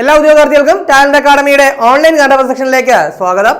എല്ലാ ഉദ്യോഗാർത്ഥികൾക്കും talent അക്കാഡമിയുടെ online കണ്ടവർ സെക്ഷനിലേക്ക് സ്വാഗതം.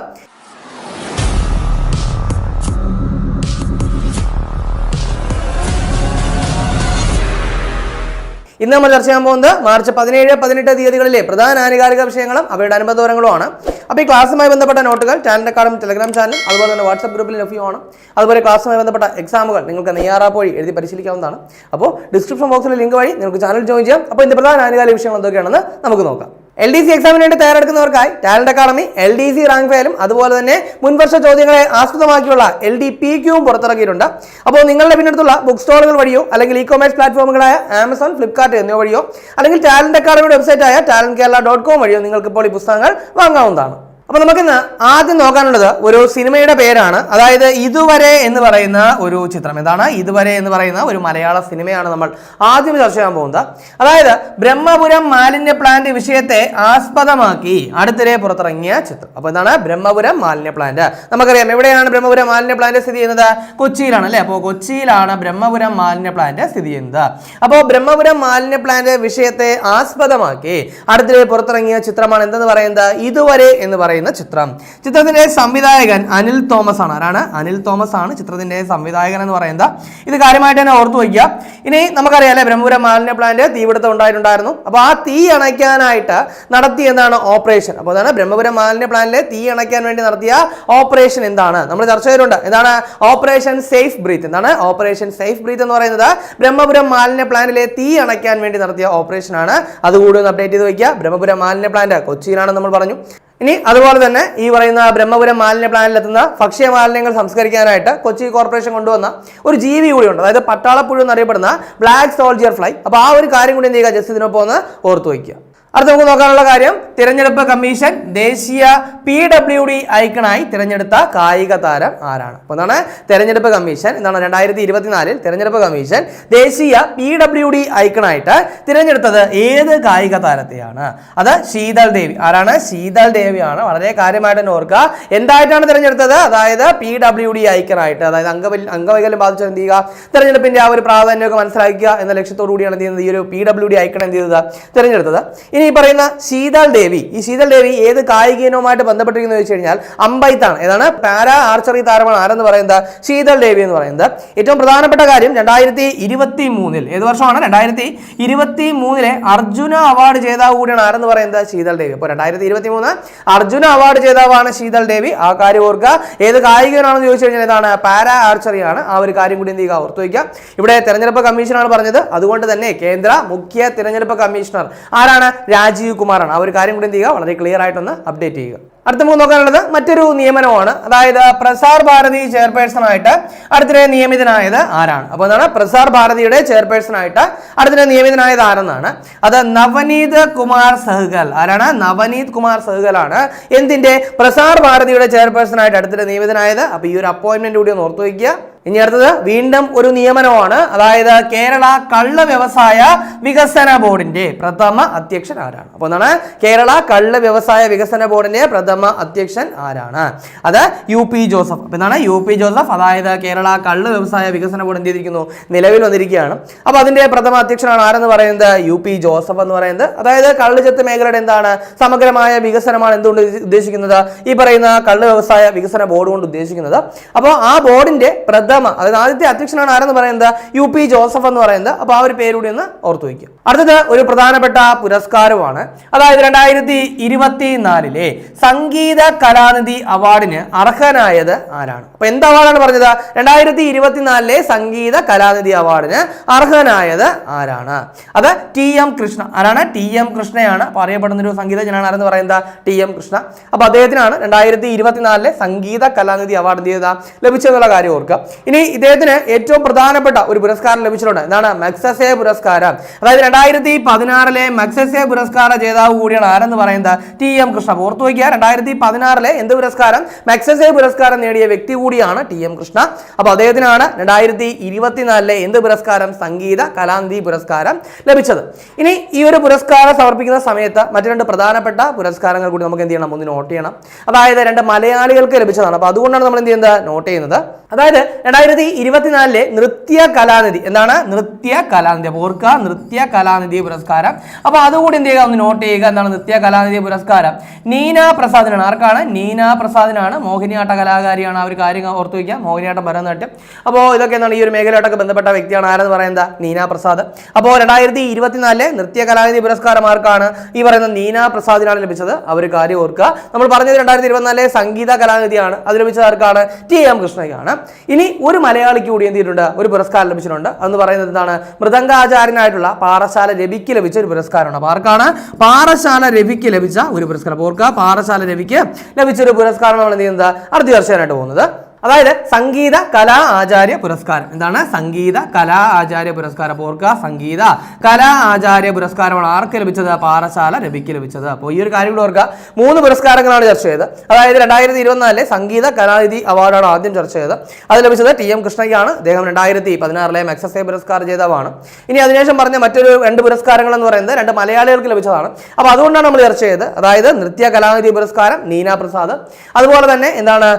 ഇന്ന് നമ്മൾ ചർച്ച ചെയ്യാൻ പോകുന്നത് മാർച്ച് പതിനേഴ് പതിനെട്ട് തീയതികളിലെ പ്രധാന ആനുകാലിക വിഷയങ്ങളും അവയുടെ അനുബന്ധ ആണ് അപ്പോൾ ഈ ക്ലാസ്സുമായി ബന്ധപ്പെട്ട നോട്ടുകൾ ചാനൽ അക്കാഡമി ടെലഗ്രാം ചാനലും അതുപോലെ തന്നെ വാട്സ്ആപ്പ് ഗ്രൂപ്പിൽ ലഭ്യമാണ്. അതുപോലെ ക്ലാസ്സുമായി ബന്ധപ്പെട്ട എക്സാമുകൾ നിങ്ങൾക്ക് നെയ്യാറാപ്പ് വഴി എഴുതി പരിശീലിക്കാവുന്നതാണ്. അപ്പോൾ ഡിസ്ക്രിപ്ഷൻ ബോക്സിലെ ലിങ്ക് വഴി നിങ്ങൾക്ക് ചാനൽ ജോയിൻ ചെയ്യാം. അപ്പോൾ ഇതിന്റെ പ്രധാന ആനുകാലിക വിഷയങ്ങൾ എന്തൊക്കെയാണെന്ന് നമുക്ക് നോക്കാം. എൽ ഡി സി എക്സാമിന് വേണ്ടി തയ്യാറെടുക്കുന്നവർക്കായി talent academy L D C rank ഫയലും അതുപോലെ തന്നെ മുൻവർഷ ചോദ്യങ്ങളെ ആസ്പദമാക്കിയുള്ള എൽ ഡി പി ക്യൂവും പുറത്തിറക്കിയിട്ടുണ്ട്. അപ്പോൾ നിങ്ങളുടെ പിന്നടുത്തുള്ള ബുക്ക് സ്റ്റോളുകൾ വഴിയോ അല്ലെങ്കിൽ ഇ കൊമേഴ്സ് പ്ലാറ്റ്ഫോമുകളായ ആമസോൺ ഫ്ലിപ്കാർട്ട് എന്നിവ വഴിയോ അല്ലെങ്കിൽ ടാലന്റ് അക്കാഡമിയുടെ വെബ്സൈറ്റായ ടാലന്റ് കേരള ഡോട്ട് കോം വഴിയോ നിങ്ങൾക്ക് ഇപ്പോൾ ഈ പുസ്തകങ്ങൾ വാങ്ങാവുന്നതാണ്. അപ്പൊ നമുക്കിന്ന് ആദ്യം നോക്കാനുള്ളത് ഒരു സിനിമയുടെ പേരാണ്. അതായത് ഇതുവരെ എന്ന് പറയുന്ന ഒരു ചിത്രം. എന്താണ് ഇതുവരെ എന്ന് പറയുന്ന ഒരു മലയാള സിനിമയാണ് നമ്മൾ ആദ്യം ചർച്ച ചെയ്യാൻ പോകുന്നത്. അതായത് ബ്രഹ്മപുരം മാലിന്യ പ്ലാന്റ് വിഷയത്തെ ആസ്പദമാക്കി അടുത്തിടെ പുറത്തിറങ്ങിയ ചിത്രം. അപ്പോൾ എന്താണ്? ബ്രഹ്മപുരം മാലിന്യ പ്ലാന്റ് നമുക്കറിയാം എവിടെയാണ് ബ്രഹ്മപുരം മാലിന്യ പ്ലാന്റ് സ്ഥിതി ചെയ്യുന്നത്? കൊച്ചിയിലാണ് അല്ലേ? അപ്പോൾ കൊച്ചിയിലാണ് ബ്രഹ്മപുരം മാലിന്യ പ്ലാന്റ് സ്ഥിതി ചെയ്യുന്നത്. അപ്പോൾ ബ്രഹ്മപുരം മാലിന്യ പ്ലാന്റ് വിഷയത്തെ ആസ്പദമാക്കി അടുത്തിടെ പുറത്തിറങ്ങിയ ചിത്രമാണ് എന്തെന്ന് പറയുന്നത്? ഇതുവരെ എന്ന് പറയുന്ന ചിത്രം. ചിത്രത്തിന്റെ സംവിധായകൻ അനിൽ തോമസ് ആണ്. ആരാണ്? അനിൽ തോമസ് ആണ് ചിത്രത്തിന്റെ സംവിധായകൻ എന്ന് പറയുന്നത്. ഇത് കാര്യമായിട്ട് തന്നെ ഓർത്തു വയ്ക്കുക. ഇനി നമുക്കറിയാം അല്ലേ ബ്രഹ്മപുരം മാലിന്യ പ്ലാന്റ് തീപിടുത്തം ഉണ്ടായിട്ടുണ്ടായിരുന്നു. അപ്പോൾ ആ തീ അണയ്ക്കാനായിട്ട് നടത്തിയ എന്താണ് ഓപ്പറേഷൻ അപ്പോൾ അതാണ് ബ്രഹ്മപുരം മാലിന്യ പ്ലാന്റിലെ തീ അണയ്ക്കാൻ വേണ്ടി നടത്തിയ ഓപ്പറേഷൻ എന്താണ്? നമ്മൾ ചർച്ച ചെയ്തിട്ടുണ്ട്. എന്താണ്? ഓപ്പറേഷൻ സേഫ് ബ്രീത്ത് എന്താണ്? ഓപ്പറേഷൻ സേഫ് ബ്രീത്ത് എന്ന് പറയുന്നത് ബ്രഹ്മപുരം മാലിന്യ പ്ലാന്റിലെ തീ അണയ്ക്കാൻ വേണ്ടി നടത്തിയ ഓപ്പറേഷൻ ആണ്. അതുകൂടി ഒന്ന് അപ്ഡേറ്റ് ചെയ്ത് വയ്ക്കുക. ബ്രഹ്മപുരം മാലിന്യ പ്ലാന്റ് കൊച്ചിയിലാണ് നമ്മൾ പറഞ്ഞു. ഇനി അതുപോലെ തന്നെ ഈ പറയുന്ന ബ്രഹ്മപുരം മാലിന്യ പ്ലാനിലെത്തുന്ന ഭക്ഷ്യ മാലിന്യങ്ങൾ സംസ്കരിക്കാനായിട്ട് കൊച്ചി കോർപ്പറേഷൻ കൊണ്ടുവന്ന ഒരു ജീവി കൂടിയുണ്ട് അതായത് പട്ടാളപ്പുഴ എന്നറിയപ്പെടുന്ന ബ്ലാക്ക് സോൾജിയർ ഫ്ലൈ അപ്പോൾ ആ ഒരു കാര്യം കൂടി എന്ത് ചെയ്യുക? ജസ്റ്റ് ഇതിനൊപ്പം ഒന്ന് ഓർത്തു വയ്ക്കുക. അടുത്ത നമുക്ക് നോക്കാനുള്ള കാര്യം. തിരഞ്ഞെടുപ്പ് കമ്മീഷൻ ദേശീയ പി ഡബ്ല്യു ഡി ഐക്കണായി തിരഞ്ഞെടുത്ത കായിക താരം ആരാണ്? അപ്പോൾ എന്താണ്? തിരഞ്ഞെടുപ്പ് കമ്മീഷൻ. എന്താണ്? രണ്ടായിരത്തി ഇരുപത്തിനാലിൽ തിരഞ്ഞെടുപ്പ് കമ്മീഷൻ ദേശീയ പി ഡബ്ല്യു ഡി ഐക്കണായിട്ട് തിരഞ്ഞെടുത്തത് ഏത് കായിക താരത്തെയാണ്? അത് ശീതൾ ദേവി. ആരാണ്? ശീതൾ ദേവിയാണ്. വളരെ കാര്യമായിട്ട് തന്നെ ഓർക്കുക. എന്തായിട്ടാണ് തിരഞ്ഞെടുത്തത്? അതായത് പി ഡബ്ല്യു ഡി ഐക്കണായിട്ട്. അതായത് അംഗവൈ അംഗവൈകല്യം ബാധിച്ച എന്ത് ചെയ്യുക? തിരഞ്ഞെടുപ്പിന്റെ ആ ഒരു പ്രാധാന്യമൊക്കെ മനസ്സിലാക്കുക എന്ന ലക്ഷ്യത്തോടു കൂടിയാണ് എന്ത് ചെയ്യുന്നത്? ഈ ഒരു പി ഡബ്ല്യു ഡി ഐക്കൺ എന്ത് ചെയ്തത്? തിരഞ്ഞെടുത്തത്. ഇനി ഈ പറയുന്ന ശീതൾ ദേവി. ഈ ശീതൾ ദേവി ഏത് കായിക ഇനവുമായിട്ട് ബന്ധപ്പെട്ടിരിക്കുന്നു ചോദിച്ചു കഴിഞ്ഞാൽ അമ്പൈത്താണ്. ഏതാണ്? പാരാ ആർച്ചറി താരമാണ് ആരെന്ന് പറയുന്നത്? ശീതൾ ദേവി എന്ന് പറയുന്നത്. ഏറ്റവും പ്രധാനപ്പെട്ട കാര്യം രണ്ടായിരത്തി ഇരുപത്തി മൂന്നിൽ ഏത് വർഷമാണ്? രണ്ടായിരത്തി ഇരുപത്തി മൂന്നിലെ അർജുന അവാർഡ് ജേതാവ് കൂടിയാണ് ആരെന്ന് പറയുന്നത്? ശീതൾ ദേവി. അപ്പോൾ രണ്ടായിരത്തി ഇരുപത്തി മൂന്ന് അർജുന അവാർഡ് ജേതാവാണ് ശീതൾ ദേവി. ആ കാര്യം ഓർക്കുക ഏത് കായിക ഇനമാണെന്ന് ചോദിച്ചു കഴിഞ്ഞാൽ ഏതാണ്? പാരാ ആർച്ചറി ആണ് ആ ഒരു കാര്യം കൂടി എന്ത് ചെയ്യുക? ഓർത്തു വയ്ക്കുക ഇവിടെ തെരഞ്ഞെടുപ്പ് കമ്മീഷനാണ് പറഞ്ഞത്. അതുകൊണ്ട് തന്നെ കേന്ദ്ര മുഖ്യ തിരഞ്ഞെടുപ്പ് കമ്മീഷണർ ആരാണ്? രാജീവ് കുമാറാണ്. ആ ഒരു കാര്യം കൂടി എന്ത് ചെയ്യുക? വളരെ ക്ലിയർ ആയിട്ടൊന്ന് അപ്ഡേറ്റ് ചെയ്യുക. അടുത്ത നമുക്ക് നോക്കാനുള്ളത് മറ്റൊരു നിയമനമാണ്. അതായത് പ്രസാർ ഭാരതി ചെയർപേഴ്സണായിട്ട് അടുത്തിടെ നിയമിതനായത് ആരാണ്? അപ്പോൾ എന്താണ്? പ്രസാർ ഭാരതിയുടെ ചെയർപേഴ്സൺ ആയിട്ട് അടുത്തിടെ നിയമിതനായത് ആരെന്നാണ്? അത് നവനീത് കുമാർ സഹ്ഗൽ. ആരാണ്? നവനീത് കുമാർ സഹ്ഗൽ ആണ്. എന്തിന്റെ? പ്രസാർ ഭാരതിയുടെ ചെയർപേഴ്സൺ ആയിട്ട് അടുത്തിടെ നിയമിതനായത്. അപ്പോൾ ഈ ഒരു അപ്പോയിന്റ്മെന്റ് കൂടി ഒന്ന് ഓർത്തു വയ്ക്കുക. ഇനി അടുത്തത് വീണ്ടും ഒരു നിയമനമാണ്. അതായത് കേരള കള്ള വ്യവസായ വികസന ബോർഡിന്റെ പ്രഥമ അധ്യക്ഷൻ ആരാണ്? അപ്പോൾ എന്താണ്? കേരള കള്ള വ്യവസായ വികസന ബോർഡിന്റെ പ്രഥമ അധ്യക്ഷൻ ആരാണ്? അത് യു പി ജോസഫ്. അപ്പോൾ എന്താണ്? യു പി ജോസഫ് അതായത് കേരള കള്ള വ്യവസായ വികസന ബോർഡ് എന്ത് ചെയ്തിരിക്കുന്നു? നിലവിൽ വന്നിരിക്കുകയാണ്. അപ്പോൾ അതിന്റെ പ്രഥമ അധ്യക്ഷനാണ് ആരെന്ന് പറയുന്നത്? യു പി ജോസഫ് എന്ന് പറയുന്നത്. അതായത് കള്ള് ചെത്ത് മേഖലയുടെ എന്താണ്? സമഗ്രമായ വികസനമാണ് എന്തുകൊണ്ട് ഉദ്ദേശിക്കുന്നത്? ഈ പറയുന്ന കള്ള് വ്യവസായ വികസന ബോർഡ് കൊണ്ട് ഉദ്ദേശിക്കുന്നത്. അപ്പോൾ ആ ബോർഡിന്റെ പ്രഥമ അതായത് ആദ്യത്തെ അധ്യക്ഷനാണ് ആരെന്ന് പറയുന്നത്? യു പി ജോസഫ് എന്ന് പറയുന്നത്. അപ്പോൾ ആ ഒരു പേരുകൂടി ഒന്ന് ഓർത്തു വയ്ക്കും അടുത്തത് ഒരു പ്രധാനപ്പെട്ട പുരസ്കാരമാണ് അതായത് രണ്ടായിരത്തി ഇരുപത്തി നാലിലെ സംഗീത കലാനിധി അവാർഡിന് അർഹനായത് ആരാണ്? അപ്പൊ എന്ത് അവാർഡാണ് പറഞ്ഞത്? രണ്ടായിരത്തി ഇരുപത്തിനാലിലെ സംഗീത കലാനിധി അവാർഡിന് അർഹനായത് ആരാണ്? അത് ടി എം കൃഷ്ണ. ആരാണ്? ടി എം കൃഷ്ണയാണ്. അപ്പൊ അറിയപ്പെടുന്ന ഒരു സംഗീതജ്ഞനാണ് ആരെന്ന് പറയുന്നത്? T M Krishna. അപ്പൊ അദ്ദേഹത്തിനാണ് രണ്ടായിരത്തി ഇരുപത്തിനാലിലെ സംഗീത കലാനിധി അവാർഡ് ചെയ്ത ലഭിച്ചെന്നുള്ള കാര്യം ഓർക്കുക. ഇനി ഇദ്ദേഹത്തിന് ഏറ്റവും പ്രധാനപ്പെട്ട ഒരു പുരസ്കാരം ലഭിച്ചിട്ടുണ്ട്. എന്താണ്? മക്സസെ പുരസ്കാരം. അതായത് രണ്ടായിരത്തി പതിനാറിലെ മക്സസെ പുരസ്കാര ജേതാവ് കൂടിയാണ് ആരെന്ന് പറയുന്നത്? ടി എം കൃഷ്ണ ഓർത്തു വയ്ക്കുക രണ്ടായിരത്തി പതിനാറിലെ എന്ത് പുരസ്കാരം? മക്സസെ പുരസ്കാരം നേടിയ വ്യക്തി കൂടിയാണ് ടി എം കൃഷ്ണ അപ്പോൾ അദ്ദേഹത്തിനാണ് രണ്ടായിരത്തി ഇരുപത്തിനാലിലെ എന്ത് പുരസ്കാരം? സംഗീത കലാന്തി പുരസ്കാരം ലഭിച്ചത്. ഇനി ഈ ഒരു പുരസ്കാരം സമർപ്പിക്കുന്ന സമയത്ത് മറ്റു രണ്ട് പ്രധാനപ്പെട്ട പുരസ്കാരങ്ങൾ കൂടി നമുക്ക് എന്ത് ചെയ്യണം? ഒന്ന് നോട്ട് ചെയ്യണം. അതായത് രണ്ട് മലയാളികൾക്ക് ലഭിച്ചതാണ്. അപ്പോൾ അതുകൊണ്ടാണ് നമ്മൾ എന്ത് ചെയ്യുന്നത്? നോട്ട് ചെയ്യുന്നത്. അതായത് രണ്ടായിരത്തി ഇരുപത്തിനാലിലെ നൃത്യ കലാനിധി. എന്താണ്? നൃത്യ കലാനിധി. അപ്പോൾ ഓർക്കുക നൃത്യ കലാനിധി പുരസ്കാരം. അപ്പോൾ അതുകൂടി എന്ത് ചെയ്യുക? ഒന്ന് നോട്ട് ചെയ്യുക. എന്താണ് നൃത്യ കലാനിധി പുരസ്കാരം? നീന പ്രസാദിനാണ്. ആർക്കാണ്? നീന പ്രസാദിനാണ്. മോഹിനിയാട്ട കലാകാരിയാണ്. ആ ഒരു കാര്യം ഓർത്ത് വയ്ക്കുക മോഹിനിയാട്ടം ഭരതനാട്യം. അപ്പോൾ ഇതൊക്കെ എന്താണ് ഈ ഒരു മേഖലയായിട്ടൊക്കെ ബന്ധപ്പെട്ട വ്യക്തിയാണ്. ആരെന്ന് പറയുന്നത് നീന പ്രസാദ്. അപ്പോൾ രണ്ടായിരത്തി ഇരുപത്തിനാലിലെ നൃത്യ കലാനിധി പുരസ്കാരം ആർക്കാണ്? ഈ പറയുന്ന നീന പ്രസാദിനാണ് ലഭിച്ചത്. ഒരു കാര്യം ഓർക്കുക. നമ്മൾ പറഞ്ഞത് രണ്ടായിരത്തി ഇരുപത്തിനാലിലെ സംഗീത കലാനിധിയാണ്. അത് ലഭിച്ചത് ആർക്കാണ്? ടി എം കൃഷ്ണയ്ക്കാണ്. ഇനി ഒരു മലയാളിക്ക് കൂടി എന്ത് ചെയ്തിട്ടുണ്ട്? ഒരു പുരസ്കാരം ലഭിച്ചിട്ടുണ്ട്. എന്ന് പറയുന്നത് എന്താണ്? മൃദംഗാചാര്യനായിട്ടുള്ള പാറശാല രവിക്ക് ലഭിച്ച ഒരു പുരസ്കാരമാണ്. ആർക്കാണ്? പാറശാല രവിക്ക് ലഭിച്ച ഒരു പുരസ്കാരം. ഓർക്കുക പാറശാല രവിക്ക് ലഭിച്ച ഒരു പുരസ്കാരം നമ്മൾ എന്ത് ചെയ്യുന്നത്? അടുത്ത ചർച്ചയായിട്ട് പോകുന്നത്. അതായത് സംഗീത കലാ ആചാര്യ പുരസ്കാരം. എന്താണ്? സംഗീത കലാ ആചാര്യ പുരസ്കാരം. അപ്പോൾ ഓർക്കുക സംഗീത കലാ ആചാര്യ പുരസ്കാരമാണ് ആർക്ക് ലഭിച്ചത്? പാറശാല രവിക്ക് ലഭിച്ചത്. അപ്പോൾ ഈ ഒരു കാര്യം കൂടെ ഓർക്കുക. മൂന്ന് പുരസ്കാരങ്ങളാണ് ചർച്ച ചെയ്തത്. അതായത് രണ്ടായിരത്തി ഇരുപത്തിനാലിലെ സംഗീത കലാനിധി അവാർഡാണ് ആദ്യം ചർച്ച ചെയ്തത്. അത് ലഭിച്ചത് ടി എം കൃഷ്ണയ്ക്കാണ്. അദ്ദേഹം രണ്ടായിരത്തി പതിനാറിലെ മെക്സസേ പുരസ്കാര ജേതാവാണ് ഇനി അതിനുശേഷം പറഞ്ഞ മറ്റൊരു രണ്ട് പുരസ്കാരങ്ങൾ എന്ന് പറയുന്നത് രണ്ട് മലയാളികൾക്ക് ലഭിച്ചതാണ്. അപ്പോൾ അതുകൊണ്ടാണ് നമ്മൾ ചർച്ച ചെയ്തത്. അതായത് നൃത്യ കലാനിധി പുരസ്കാരം നീന പ്രസാദ്. അതുപോലെ തന്നെ എന്താണ്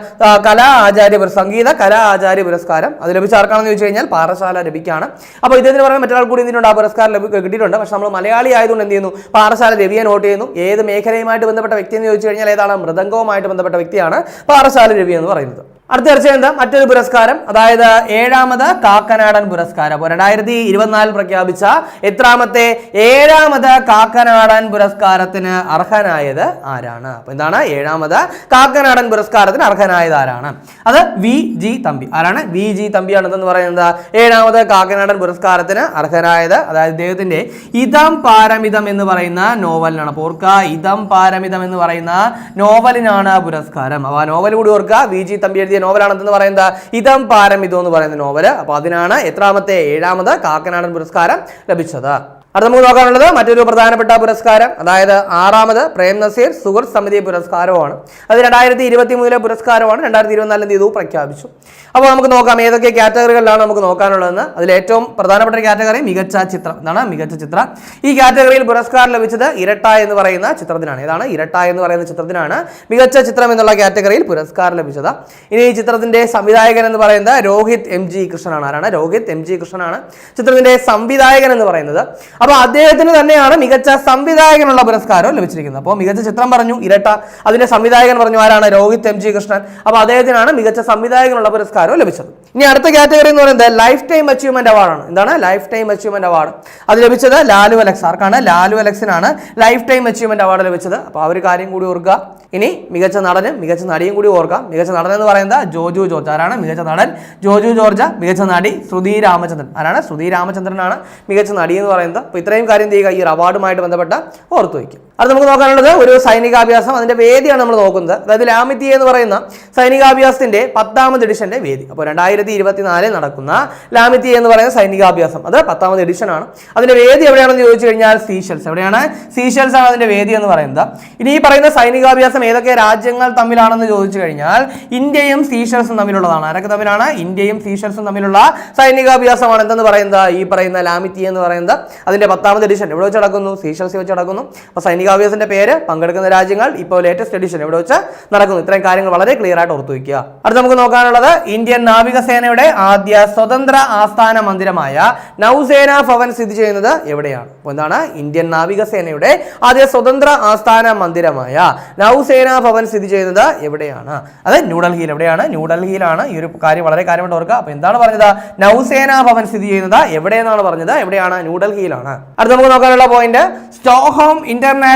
കലാ ആചാര്യ പുര- സംഗീത കലാ ആചാര്യ പുരസ്കാരം. അത് ലഭിച്ച ആർക്കാണെന്ന് ചോദിച്ചു കഴിഞ്ഞാൽ പാറശാല രവിക്കാണ് അപ്പോൾ ഇദ്ദേഹത്തിന് പറയാൻ മറ്റൊരാൾ കൂടി എന്തിനുണ്ട് ആ പുരസ്കാരം കിട്ടിയിട്ടുണ്ട്. പക്ഷെ നമ്മൾ മലയാളി ആയതുകൊണ്ട് എന്ത് ചെയ്യുന്നു? പാറശാല രവിയെ നോട്ട് ചെയ്യുന്നു. ഏത് മേഖലയുമായിട്ട് ബന്ധപ്പെട്ട വ്യക്തി എന്ന് ചോദിച്ചു കഴിഞ്ഞാൽ ഏതാണ്? മൃദംഗവുമായിട്ട് ബന്ധപ്പെട്ട വ്യക്തിയാണ് പാറശാല രവി എന്ന് പറയുന്നത്. അടുത്ത ചർച്ച എന്താ? മറ്റൊരു പുരസ്കാരം അതായത് ഏഴാമത് കാക്കനാടൻ പുരസ്കാരം. അപ്പോൾ രണ്ടായിരത്തി ഇരുപത്തിനാലിൽ പ്രഖ്യാപിച്ച എത്രാമത്തെ ഏഴാമത് കാക്കനാടൻ പുരസ്കാരത്തിന് അർഹനായത് ആരാണ്? അപ്പോൾ എന്താണ്? ഏഴാമത് കാക്കനാടൻ പുരസ്കാരത്തിന് അർഹനായത് ആരാണ്? അത് വി. ജി. തമ്പി. ആരാണ്? വി. ജി. തമ്പിയാണ് ഇതെന്ന് പറയുന്നത് ഏഴാമത് കാക്കനാടൻ പുരസ്കാരത്തിന് അർഹനായത് അതായത് ഇദ്ദേഹത്തിന്റെ ഇതം പാരമിതം എന്ന് പറയുന്ന നോവലിനാണ്. അപ്പോൾ ഓർക്കുക ഇതം പാരമിതം എന്ന് പറയുന്ന നോവലിനാണ് പുരസ്കാരം. അപ്പോൾ ആ നോവൽ കൂടി ഓർക്കുക വി. ജി. തമ്പി എഴുതിയ നോവലാണെന്ന് പറയുന്നത്? ഇതം പാരമിതം എന്ന് പറയുന്ന നോവൽ. അപ്പോൾ അതിനാണ് എത്രാമത്തെ ഏഴാമത് കാക്കനാടൻ പുരസ്കാരം ലഭിച്ചത്. അടുത്ത നമുക്ക് നോക്കാനുള്ളത് മറ്റൊരു പ്രധാനപ്പെട്ട പുരസ്കാരം അതായത് ആറാമത് പ്രേം നസീർ സുഹൃത്ത് സമിതി പുരസ്കാരമാണ് അത് രണ്ടായിരത്തി ഇരുപത്തി മൂന്നിലെ പുരസ്കാരമാണ്. രണ്ടായിരത്തി ഇരുപത്തിനാലിൽ എന്ത് ചെയ്തു പ്രഖ്യാപിച്ചു. അപ്പോൾ നമുക്ക് നോക്കാം ഏതൊക്കെ കാറ്റഗറികളിലാണ് നമുക്ക് നോക്കാനുള്ളതെന്ന്. അതിൽ ഏറ്റവും പ്രധാനപ്പെട്ട കാറ്റഗറി മികച്ച ചിത്രം. എന്താണ് മികച്ച ചിത്രം. ഈ കാറ്റഗറിയിൽ പുരസ്കാരം ലഭിച്ചത് ഇരട്ട എന്ന് പറയുന്ന ചിത്രത്തിനാണ്. ഏതാണ്? ഇരട്ട എന്ന് പറയുന്ന ചിത്രത്തിനാണ് മികച്ച ചിത്രം എന്നുള്ള കാറ്റഗറിയിൽ പുരസ്കാരം ലഭിച്ചത്. ഇനി ഈ ചിത്രത്തിന്റെ സംവിധായകൻ എന്ന് പറയുന്നത് രോഹിത് എം ജി കൃഷ്ണനാണ്. ആരാണ്? രോഹിത് എം ജി കൃഷ്ണനാണ്. ചിത്രത്തിന്റെ സംവിധായകൻ എന്ന് പറയുന്നത് അപ്പോൾ അദ്ദേഹത്തിന് തന്നെയാണ് മികച്ച സംവിധായകനുള്ള പുരസ്കാരം ലഭിച്ചിരിക്കുന്നത്. അപ്പോൾ മികച്ച ചിത്രം പറഞ്ഞു ഇരട്ട. അതിന്റെ സംവിധായകൻ പറഞ്ഞു ആരാണ്? Rohit M G Krishnan. അപ്പോൾ അദ്ദേഹത്തിനാണ് മികച്ച സംവിധായകനുള്ള പുരസ്കാരം ലഭിച്ചത്. ഇനി അടുത്ത കാറ്റഗറി എന്ന് പറയുന്നത് ലൈഫ് ടൈം അച്ചീവ്മെന്റ് അവാർഡാണ് എന്താണ്? ലൈഫ് ടൈം അച്ചീവ്മെന്റ് അവാർഡ് അത് ലഭിച്ചത് ലാലു അലക്സ് ആർക്കാണ്? ലാലു അലക്സിനാണ് ലൈഫ് ടൈം അച്ചീവ്മെന്റ് അവാർഡ് ലഭിച്ചത്. അപ്പോൾ ആ ഒരു കാര്യം കൂടി ഓർക്കുക. ഇനി മികച്ച നടനും മികച്ച നടിയും കൂടി ഓർക്കാം മികച്ച നടൻ എന്ന് പറയുന്നത് ജോജു ജോർജ്. ആരാണ്? മികച്ച നടൻ ജോജു ജോർജ് മികച്ച നടി ശ്രുതി രാമചന്ദ്രൻ. ആരാണ്? ശ്രുതി രാമചന്ദ്രനാണ് മികച്ച നടി എന്ന് പറയുന്നത് അപ്പോൾ ഇത്രയും കാര്യം ചെയ്യുക ഈ ഒരു അവാർഡുമായിട്ട് ബന്ധപ്പെട്ട ഓർത്തു വയ്ക്കും. അത് നമുക്ക് നോക്കാനുള്ളത് ഒരു സൈനികാഭ്യാസം അതിന്റെ വേദിയാണ് നമ്മൾ നോക്കുന്നത്. അതായത് ലാമിത്തി എന്ന് പറയുന്ന സൈനികാഭ്യാസത്തിന്റെ പത്താമത് എഡിഷന്റെ വേദി. അപ്പോൾ രണ്ടായിരത്തി ഇരുപത്തിനാലിൽ നടക്കുന്ന ലാമിത്തി എന്ന് പറയുന്ന സൈനികാഭ്യാസം അത് പത്താമത് എഡിഷൻ ആണ്. അതിന്റെ വേദി എവിടെയാണെന്ന് ചോദിച്ചു കഴിഞ്ഞാൽ സീഷൽസ്. എവിടെയാണ്? സീഷൽസ് ആണ് അതിന്റെ വേദി എന്ന് പറയുന്നത്. ഇനി ഈ പറയുന്ന സൈനികാഭ്യാസം ഏതൊക്കെ രാജ്യങ്ങൾ തമ്മിലാണെന്ന് ചോദിച്ചു കഴിഞ്ഞാൽ ഇന്ത്യയും സീഷൽസും തമ്മിലുള്ളതാണ്. ആരൊക്കെ തമ്മിലാണ്? ഇന്ത്യയും സീഷൽസും തമ്മിലുള്ള സൈനികാഭ്യാസമാണ് എന്തെന്ന് പറയുന്നത്? ഈ പറയുന്ന ലാമിത്തി എന്ന് പറയുന്നത് അതിന്റെ പത്താമത് എഡിഷൻ എവിടെ വെച്ച് നടക്കുന്നു? സീഷൽസ് വെച്ച് നടക്കുന്നു. അപ്പോൾ സൈനികാഭ്യാസത്തിന്റെ പേര് പങ്കെടുക്കുന്ന രാജ്യങ്ങൾ ഇപ്പോൾ ലേറ്റസ്റ്റ് എഡിഷൻ ഇവിടെ വെച്ച് നടക്കുന്നു. ഇത്രയും കാര്യങ്ങൾ വളരെ ക്ലിയർ ആയിട്ട് ഓർത്തു വയ്ക്കുക അടുത്ത നമുക്ക് നോക്കാനുള്ളത് ഇന്ത്യൻ നാവികസേനയുടെ ആദ്യ സ്വതന്ത്ര ആസ്ഥാന മന്ദിരമായ നൌസേന ഭവൻ സ്ഥിതി ചെയ്യുന്നത് എവിടെയാണ്? അപ്പോൾ എന്താണ്? ഇന്ത്യൻ നാവികസേനയുടെ ആദ്യ സ്വതന്ത്ര ആസ്ഥാന മന്ദിരമായ നൌസേന ഭവൻ സ്ഥിതി ചെയ്യുന്നത് എവിടെയാണ്? അത് ന്യൂഡൽഹിയിൽ എവിടെയാണ്? ന്യൂഡൽഹിയിലാണ് ഈ ഒരു കാര്യം വളരെ കാര്യമായിട്ട് ഓർക്കുക. അപ്പോൾ എന്താണ് പറഞ്ഞത്? നൌസേന ഭവൻ സ്ഥിതി ചെയ്യുന്നത് എവിടെയെന്നാണ് പറഞ്ഞത്? എവിടെയാണ്? ന്യൂഡൽഹിയിലാണ്. അടുത്ത നമുക്ക് നോക്കാനുള്ള point Stockholm international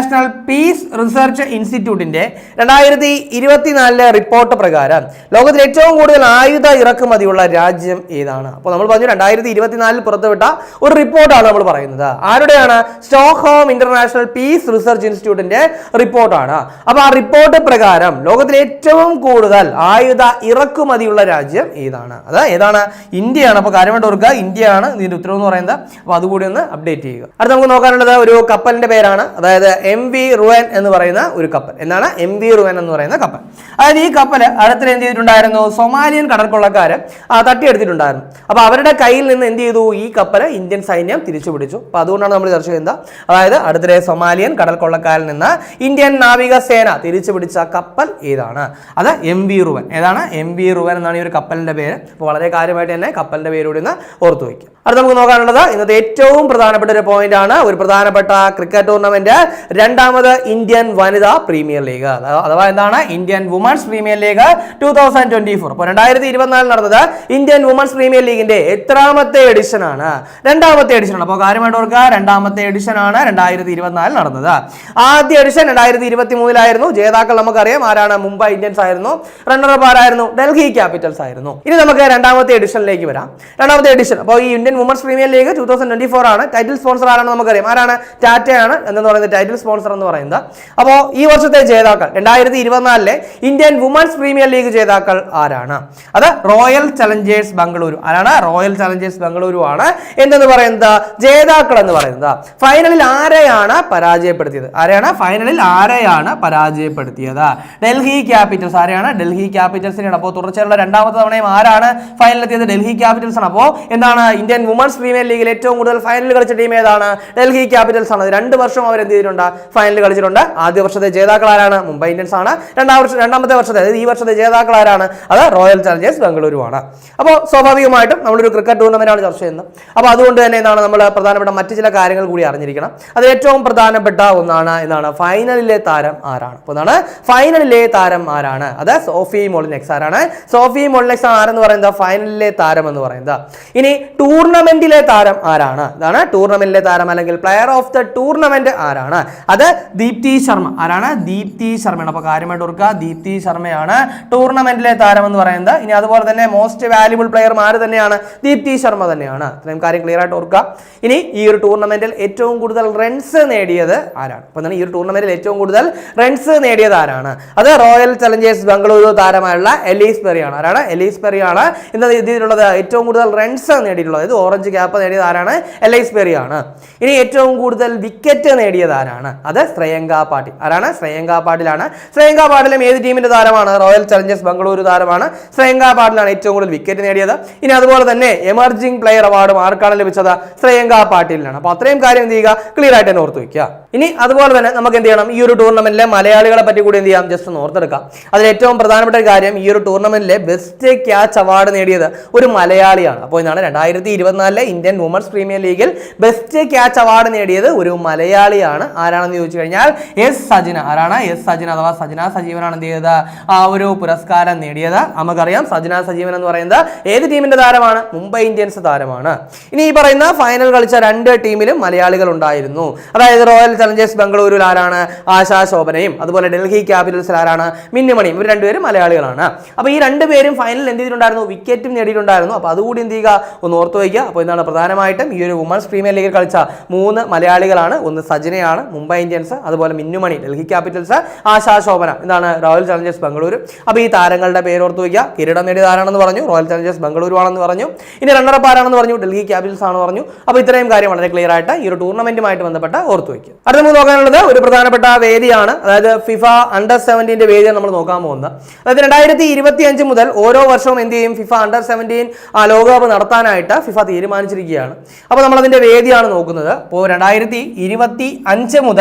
peace research ഇൻസ്റ്റിറ്റ്യൂട്ടിന്റെ രണ്ടായിരത്തി ഇരുപത്തിനാലിലെ റിപ്പോർട്ട് പ്രകാരം ലോകത്തിൽ ഏറ്റവും കൂടുതൽ ആയുധ ഇറക്കുമതിയുള്ള രാജ്യം ഏതാണ്? അപ്പോൾ നമ്മൾ പറഞ്ഞു രണ്ടായിരത്തി ഇരുപത്തിനാലിൽ പുറത്തുവിട്ട ഒരു റിപ്പോർട്ടാണ് നമ്മൾ പറയുന്നത്. ആരുടെയാണ്? സ്റ്റോക്ക്ഹോം ഇന്റർനാഷണൽ പീസ് റിസർച്ച് ഇൻസ്റ്റിറ്റ്യൂട്ടിന്റെ റിപ്പോർട്ടാണ് അപ്പോൾ ആ റിപ്പോർട്ട് പ്രകാരം ലോകത്തിൽ ഏറ്റവും കൂടുതൽ ആയുധ ഇറക്കുമതിയുള്ള രാജ്യം ഏതാണ്? അത് ഏതാണ്? ഇന്ത്യയാണ്. അപ്പോൾ കാര്യമായിട്ട് ഓർക്കുക ഇന്ത്യയാണ് ഇതിന്റെ ഉത്തരവ് എന്ന് പറയുന്നത്. അപ്പോൾ അതുകൂടി ഒന്ന് അപ്ഡേറ്റ് ചെയ്യുക. അടുത്ത നമുക്ക് നോക്കാനുള്ളത് ഒരു കപ്പലിന്റെ പേരാണ്. അതായത് എം വി റുവൻ എന്ന് പറയുന്ന ഒരു കപ്പൽ. എന്നാണ് എം വി റുവൻ എന്ന് പറയുന്ന കപ്പൽ. അതായത് ഈ കപ്പൽ അടുത്തിടെ എന്ത് ചെയ്തിട്ടുണ്ടായിരുന്നു? സൊമാലിയൻ കടൽക്കൊള്ളക്കാര് ആ, തട്ടിയെടുത്തിട്ടുണ്ടായിരുന്നു. അപ്പോൾ അവരുടെ കയ്യിൽ നിന്ന് എന്ത് ചെയ്തു? ഈ കപ്പൽ ഇന്ത്യൻ സൈന്യം തിരിച്ചു പിടിച്ചു അപ്പോൾ അതുകൊണ്ടാണ് നമ്മൾ ചർച്ച ചെയ്യുന്നത്. അതായത് അടുത്തിടെ സൊമാലിയൻ കടൽക്കൊള്ളക്കാരിൽ നിന്ന് ഇന്ത്യൻ നാവികസേന തിരിച്ചു പിടിച്ച കപ്പൽ ഏതാണ്? അത് എം വി റുവൻ ഏതാണ്? എം വി റുവൻ എന്നാണ് ഈ ഒരു കപ്പലിന്റെ പേര്. അപ്പോൾ വളരെ കാര്യമായിട്ട് തന്നെ കപ്പലിന്റെ പേര് കൂടി ഒന്ന് ഓർത്തു വയ്ക്കുക. അടുത്ത നമുക്ക് നോക്കാനുള്ളത് ഇന്നത്തെ ഏറ്റവും പ്രധാനപ്പെട്ട ഒരു പോയിന്റ് ആണ്. ഒരു പ്രധാനപ്പെട്ട ക്രിക്കറ്റ് ടൂർണമെന്റ് രണ്ടാമത് ഇന്ത്യൻ വനിതാ പ്രീമിയർ ലീഗ്. അഥവാ- എന്താണ്? Indian women's premier league two thousand twenty four അപ്പോൾ രണ്ടായിരത്തി ഇരുപത്തിനാലിൽ നടന്നത് ഇന്ത്യൻ വുമൺസ് പ്രീമിയർ ലീഗിന്റെ എത്രാമത്തെ എഡിഷൻ ആണ്? രണ്ടാമത്തെ എഡിഷൻ ആണ്. അപ്പോൾ കാര്യമായിട്ട് ഓർക്കുക രണ്ടാമത്തെ എഡിഷൻ ആണ് രണ്ടായിരത്തി ഇരുപത്തിനാലിൽ നടന്നത്. ആദ്യ എഡിഷൻ രണ്ടായിരത്തി ഇരുപത്തി മൂന്നിലായിരുന്നു ജേതാക്കൾ നമുക്കറിയാം ആരാണ്? മുംബൈ ഇന്ത്യൻസ് ആയിരുന്നു. റണ്ണറപ്പ് ആരായിരുന്നു? ഡൽഹി ക്യാപിറ്റൽസ് ആയിരുന്നു. ഇനി നമുക്ക് രണ്ടാമത്തെ എഡിഷനിലേക്ക് വരാം. രണ്ടാമത്തെ എഡിഷൻ അപ്പോൾ ഈ Indian women's premier league two thousand twenty four ആണ്. ടൈറ്റിൽ സ്പോൺസർ ആരാണ് നമുക്കറിയാം. ആരാണ്? ടാറ്റയാണ് എന്ന് പറയുന്നത് ടൈറ്റിൽ സ്പോൺസർ എന്ന് പറയുന്നത്. അപ്പോൾ ഈ വർഷത്തെ ജേതാക്കൾ രണ്ടായിരത്തി ഇരുപത്തിനാലിലെ ഇന്ത്യൻ വുമൻസ് പ്രീമിയർ ലീഗ് ജേതാക്കൾ ആരാണ്? അത് റോയൽ ചലഞ്ചേഴ്സ് ബംഗളൂരു. ആരാണ്? റോയൽ ചലഞ്ചേഴ്സ് ബംഗളൂരു ആണ്. എന്തെന്ന് പറയുന്നത്? ജേതാക്കൾ എന്ന് പറയുന്നത്. ഫൈനലിൽ ആരെയാണ് പരാജയപ്പെടുത്തിയത്? ആരെയാണ്? ഫൈനലിൽ ആരെയാണ് പരാജയപ്പെടുത്തിയത്? ഡൽഹി ക്യാപിറ്റൽസ് ആരെയാണ്? ഡൽഹി ക്യാപിറ്റൽസിനെയാണ് അപ്പോൾ തുടർച്ചയായുള്ള രണ്ടാമത്തെ തവണയും ആരാണ് ഫൈനലിലെത്തിയത് ഡൽഹി ക്യാപിറ്റൽസ് ആണ്. അപ്പോൾ എന്താണ് ഇന്ത്യൻ വുമൻസ് പ്രീമിയർ ലീഗിൽ ഏറ്റവും കൂടുതൽ ഫൈനൽ കളിച്ച ടീം ഏതാണ്? ഡൽഹി ക്യാപിറ്റൽസ് ആണ്. രണ്ട് വർഷം അവർ എന്ത് ചെയ്തിട്ടുണ്ട്? ഫൈനൽ കളിച്ചിട്ടുണ്ട്. ആദ്യ വർഷത്തെ ജേതാക്കൾ ആരാണ്? മുംബൈ ഇന്ത്യൻസ് ആണ്. രണ്ടാം വർഷം രണ്ടാമത്തെ വർഷത്തെ അതായത് ഈ വർഷത്തെ ജേതാക്കൾ ആരാണ്? അത് റോയൽ ചലഞ്ചേഴ്സ് ബംഗളൂരു ആണ് അപ്പോൾ സ്വാഭാവികമായിട്ടും നമ്മളൊരു ക്രിക്കറ്റ് ടൂർണമെന്റ് ആണ് ചർച്ച ചെയ്യുന്നത്. അപ്പോൾ അതുകൊണ്ട് തന്നെ എന്താണ് നമ്മൾ പ്രധാനപ്പെട്ട മറ്റ് ചില കാര്യങ്ങൾ കൂടി അറിഞ്ഞിരിക്കണം. അതിൽ ഏറ്റവും പ്രധാനപ്പെട്ട ഒന്നാണ് എന്താണ് ഫൈനലിലെ താരം ആരാണ്? അപ്പോൾ എന്താണ് ഫൈനലിലെ താരം ആരാണ്? അത് സോഫി മോളിനെക്സ് ആരാണ്? സോഫി മോളിനെക്സ് ആരെന്ന് പറയുന്നത്? ഫൈനലിലെ താരം എന്ന് പറയുന്നത്. ഇനി ടൂർണമെന്റിലെ താരം ആരാണ്? ഇതാണ് ടൂർണമെന്റിലെ താരം അല്ലെങ്കിൽ പ്ലെയർ ഓഫ് ദ ടൂർണമെന്റ് ആരാണ്? അത് ദീപ്തി ശർമ്മ. ആരാണ്? ദീപ്തി ശർമ്മയാണ്. അപ്പോൾ കാര്യമായിട്ട് ഓർക്കുക ദീപ്തി ശർമ്മയാണ് ടൂർണമെന്റിലെ താരം എന്ന് പറയുന്നത്. ഇനി അതുപോലെ തന്നെ മോസ്റ്റ് വാല്യുബിൾ പ്ലെയർ ആര് തന്നെയാണ്? ദീപ്തി ശർമ്മ തന്നെയാണ്. ഇത്രയും കാര്യം ക്ലിയർ ആയിട്ട് ഓർക്കുക. ഇനി ഈ ഒരു ടൂർണമെന്റിൽ ഏറ്റവും കൂടുതൽ റൺസ് നേടിയത് ആരാണ്? അപ്പോൾ തന്നെ ഈ ഒരു ടൂർണമെന്റിൽ ഏറ്റവും കൂടുതൽ റൺസ് നേടിയത് ആരാണ്? അത് റോയൽ ചലഞ്ചേഴ്സ് ബംഗളൂരു താരമായുള്ള എലീസ് പെറിയാണ് ആരാണ്? എലീസ് പെറിയാണ് ഇന്ന് ഇതിലുള്ളത് ഏറ്റവും കൂടുതൽ റൺസ് നേടിയിട്ടുള്ളത്. അതായത് ഓറഞ്ച് ക്യാപ്പ് നേടിയത് ആരാണ്? എലൈസ് പെറിയാണ് ഇനി ഏറ്റവും കൂടുതൽ വിക്കറ്റ് നേടിയത് ആരാണ്? അത് ശ്രേയങ്ക പാട്ടിൽ. ആരാണ്? ശ്രേയങ്ക പാട്ടിലാണ്. ശ്രേയങ്ക പാട്ടിലും ഏത് ടീമിന്റെ താരമാണ്? റോയൽ ചലഞ്ചേഴ്സ് ബംഗളൂരു താരമാണ്. ശ്രേയങ്ക പാട്ടിലാണ് ഏറ്റവും കൂടുതൽ വിക്കറ്റ് നേടിയത്. ഇനി അതുപോലെ തന്നെ എമർജിംഗ് പ്ലെയർ അവാർഡും ആർക്കാണ് ലഭിച്ചത്? ശ്രേയങ്ക പാട്ടിലാണ് അപ്പോൾ അത്രയും കാര്യം എന്ത് ചെയ്യുക? ക്ലിയർ ആയിട്ട് തന്നെ ഓർത്ത് വയ്ക്കുക ഇനി അതുപോലെ തന്നെ നമുക്ക് എന്ത് ചെയ്യണം? ഈ ഒരു ടൂർണമെന്റിലെ മലയാളികളെ പറ്റി കൂടി എന്ത് ചെയ്യാം? ജസ്റ്റ് ഒന്ന് ഓർത്തെടുക്കാം. അതിൽ ഏറ്റവും പ്രധാനപ്പെട്ട ഒരു കാര്യം ഈ ഒരു ടൂർണമെന്റിലെ ബെസ്റ്റ് ക്യാച്ച് അവാർഡ് നേടിയത് ഒരു മലയാളിയാണ്. അപ്പോൾ ഇതാണ് രണ്ടായിരത്തി ഇരുപത്തിനാലിലെ ഇന്ത്യൻ വുമൺസ് പ്രീമിയർ ലീഗിൽ ബെസ്റ്റ് ക്യാച്ച് അവാർഡ് നേടിയത് ഒരു മലയാളിയാണ്. ആരാണെന്ന് ചോദിച്ചു കഴിഞ്ഞാൽ എസ് സജിന. ആരാണ്? എസ് സജിന അഥവാ സജിന സജീവനാണ് എന്ത് ചെയ്തത്? ആ ഒരു പുരസ്കാരം നേടിയത്. നമുക്കറിയാം സജിന സജീവൻ എന്ന് പറയുന്നത് ഏത് ടീമിന്റെ താരമാണ്? മുംബൈ ഇന്ത്യൻസ് താരമാണ്. ഇനി ഈ പറയുന്ന ഫൈനൽ കളിച്ച രണ്ട് ടീമിലും മലയാളികൾ ഉണ്ടായിരുന്നു. അതായത് റോയൽ ചലഞ്ചേഴ്സ് ബംഗളൂരുവിൽ ആരാണ്? ആശാ ശോഭനയും അതുപോലെ ഡൽഹി ക്യാപിറ്റൽസിൽ ആരാണ്? മിന്നുമണിയും. ഇവർ രണ്ടുപേരും മലയാളികളാണ്. അപ്പോൾ ഈ രണ്ടുപേരും ഫൈനലിൽ എന്ത് ചെയ്തിട്ടുണ്ടായിരുന്നു? വിക്കറ്റും നേടിയിട്ടുണ്ടായിരുന്നു. അപ്പോൾ അതുകൂടി എന്ത് ചെയ്യുക? ഒന്ന് ഓർത്ത് വയ്ക്കുക. അപ്പോൾ എന്താണ് പ്രധാനമായിട്ടും ഈ ഒരു വുമൺസ് പ്രീമിയർ ലീഗിൽ കളിച്ച മൂന്ന് മലയാളികളാണ്. ഒന്ന് സജിനയാണ് മുംബൈ ഇന്ത്യൻസ് അതുപോലെ മിന്നുമണി ഡൽഹി ക്യാപിറ്റൽസ് ആശാ ശോഭന എന്താണ് റോയൽ ചലഞ്ചേഴ്സ് ബംഗളൂരു അപ്പോൾ ഈ താരങ്ങളുടെ പേര് ഓർത്ത് വയ്ക്കുക. കിരീടം നേടിയ താരാണെന്ന് പറഞ്ഞു റോയൽ ചലഞ്ചേഴ്സ് ബംഗളൂരു ആണെന്ന് പറഞ്ഞു. ഇനി റണ്ണറപ്പ് ആരാണെന്ന് പറഞ്ഞു ഡൽഹി ക്യാപിറ്റൽസ് ആണ് പറഞ്ഞു. അപ്പോൾ ഇത്രയും കാര്യം വളരെ ക്ലിയർ ആയിട്ട് ഈ ഒരു ടൂർണമെന്റുമായിട്ട് ബന്ധപ്പെട്ട ഓർത്ത് വയ്ക്കുക. അടുത്ത നമുക്ക് നോക്കാനുള്ളത് ഒരു പ്രധാനപ്പെട്ട വേദിയാണ്. അതായത് ഫിഫ അണ്ടർ സെവന്റീന്റെ വേദിയാണ് നമ്മൾ നോക്കാൻ പോകുന്നത്. അതായത് രണ്ടായിരത്തി ഇരുപത്തി അഞ്ച് മുതൽ ഓരോ വർഷവും എന്ത് ചെയ്യും? ഫിഫ അണ്ടർ സെവന്റീൻ ലോകകപ്പ് നടത്താനായിട്ട് ഫിഫ തീരുമാനിച്ചിരിക്കുകയാണ്. അപ്പോൾ നമ്മൾ അതിന്റെ വേദിയാണ് നോക്കുന്നത്. അപ്പോൾ രണ്ടായിരത്തി ഇരുപത്തി അഞ്ച് മുതൽ